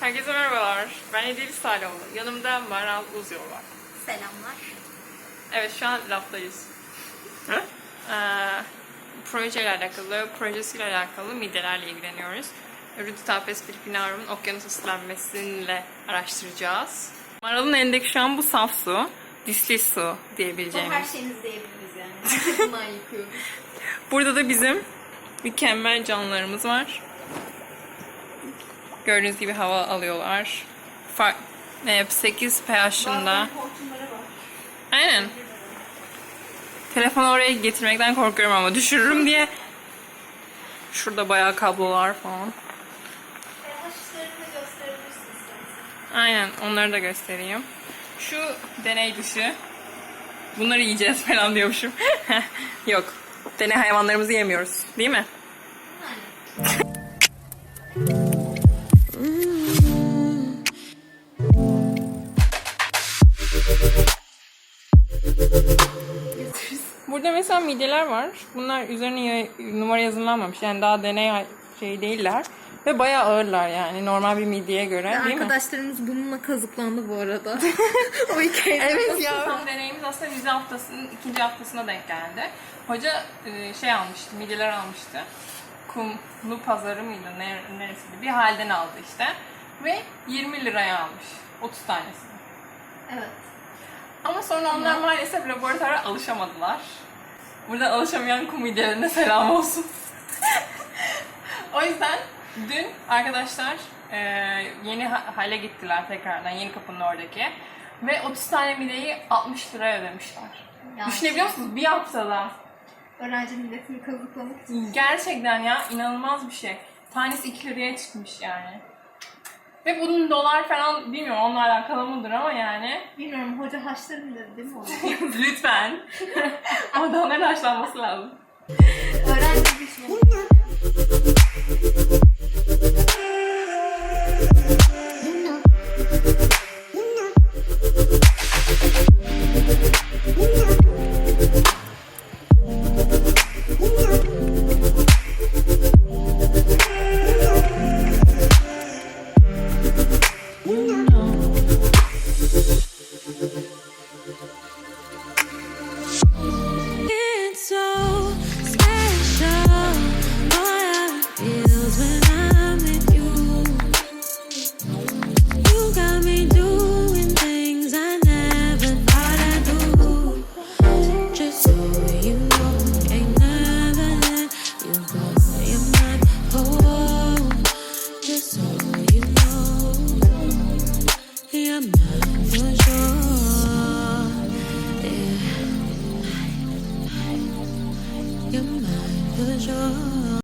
Herkese merhabalar. Ben Edil Saloğlu. Yanımda Maral Uzyol var. Selamlar. Evet şu an laftayız. Ee, projeyle alakalı, projesiyle alakalı midyelerle ilgileniyoruz. Ruditapes filipinarum'un okyanus ıslanmasıyla araştıracağız. Maral'ın elindeki şu an bu saf su. Disli su Bu diyebileceğimiz. her şeyinizi diyebiliriz yani. Bundan yıkıyoruz. Burada da bizim mükemmel canlılarımız var. Gördüğünüz gibi hava alıyorlar. Fark, e, 8 pH'ında. Aynen. Telefonu oraya getirmekten korkuyorum ama düşürürüm diye. Şurada bayağı kablolar falan. Aynen onları da göstereyim. Şu deney dışı. Bunları yiyeceğiz falan diyormuşum. Yok. Deney hayvanlarımızı yemiyoruz. Değil mi? Burada mesela midyeler var. Bunlar üzerine ya- numara yazılanmamış. Yani daha deney şey değiller. Ve bayağı ağırlar yani normal bir midyeye göre değil mi? Arkadaşlarımız bununla kazıklandı bu arada. o hikaye. Evet ya. Tam deneyimiz aslında vize haftasının ikinci haftasına denk geldi. Hoca e, şey almıştı, midyeler almıştı. Kumlu pazarı mıydı, ne, neresiydi? Bir halden aldı işte. Ve 20 liraya almış. 30 tanesini. Evet. Ama sonra onlar maalesef laboratuvara alışamadılar. Burada alışamayan kum midyelerine selam olsun. o yüzden dün arkadaşlar e, yeni ha- hale gittiler tekrardan yeni kapının oradaki. Ve 30 tane midyeyi 60 liraya ödemişler. Ya Düşünebiliyor musunuz? Bir haftada. Öğrenci milletini kazıklamak için. Gerçekten ya inanılmaz bir şey. Tanesi 2 liraya çıkmış yani. Ve bunun dolar falan bilmiyorum onunla alakalı mıdır ama yani. Bilmiyorum hoca haşları mı dedi değil mi onu? Lütfen. ama daha ne haşlanması lazım. Öğrenci bir şey.